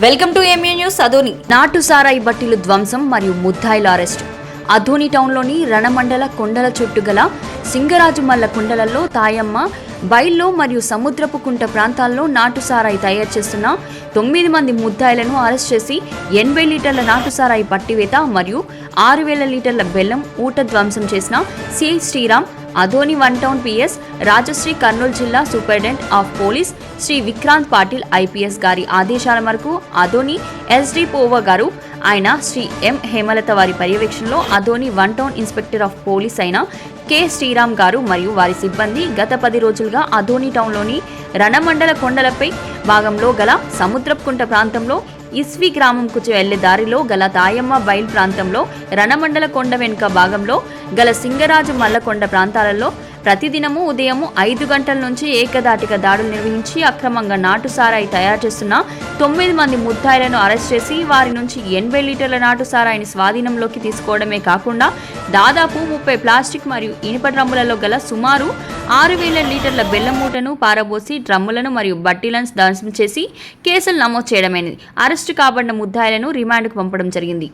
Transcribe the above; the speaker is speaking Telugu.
Welcome to MA news Adoni. నాటు సారాయి బట్టీలు ధ్వంసం మరియు ముద్దాయిల అరెస్ట్. అధోని టౌన్లోని రణమండల కొండల చుట్టూ గల సింగరాజుమల్ల కుండలలో తాయమ్మ బైల్లో మరియు సముద్రపు కుంట ప్రాంతాల్లో నాటు సారాయి తయారు చేస్తున్న తొమ్మిది మంది ముద్దాయిలను అరెస్ట్ చేసి ఎనభై లీటర్ల నాటు సారాయి పట్టివేత మరియు ఆరు వేల లీటర్ల బెల్లం ఊట ధ్వంసం చేసిన CI Sriram Adoni one town PS Rajashree Kurnool జిల్లా superintendent of police Shri Vikrant Patil IPS గారి ఆదేశాల మేరకు అధోని ఎస్డి పోవా గారు ఆయన శ్రీ ఎం హేమలత వారి పర్యవేక్షణలో Adoni one town inspector of police అయిన కె శ్రీరామ్ గారు మరియు వారి సిబ్బంది గత పది రోజులుగా అధోని టౌన్లోని రణమండల కొండలపై భాగంలో గల సముద్రపుకుంట ప్రాంతంలో ఇస్వి గ్రామంకు వెళ్ళే దారిలో గల తాయమ్మ బయల్ ప్రాంతంలో రణమండల కొండ వెనుక భాగంలో గల సింగరాజు మల్లకొండ ప్రాంతాలలో ప్రతిదినము ఉదయము ఐదు గంటల నుంచి ఏకదాటిగా దాడులు నిర్వహించి అక్రమంగా నాటు సారాయి తయారు చేస్తున్న తొమ్మిది మంది ముద్దాయిలను అరెస్ట్ చేసి వారి నుంచి ఎనభై లీటర్ల నాటు సారాయిని స్వాధీనంలోకి తీసుకోవడమే కాకుండా దాదాపు ముప్పై ప్లాస్టిక్ మరియు ఇనుప డ్రమ్ములలో గల సుమారు ఆరు వేల లీటర్ల బెల్లం మూటను పారబోసి డ్రమ్ములను మరియు బట్టీలను ధ్వంసం చేసి కేసులు నమోదు చేయడమైనది అరెస్టు కాబడిన ముద్దాయిలను రిమాండ్కు పంపడం జరిగింది.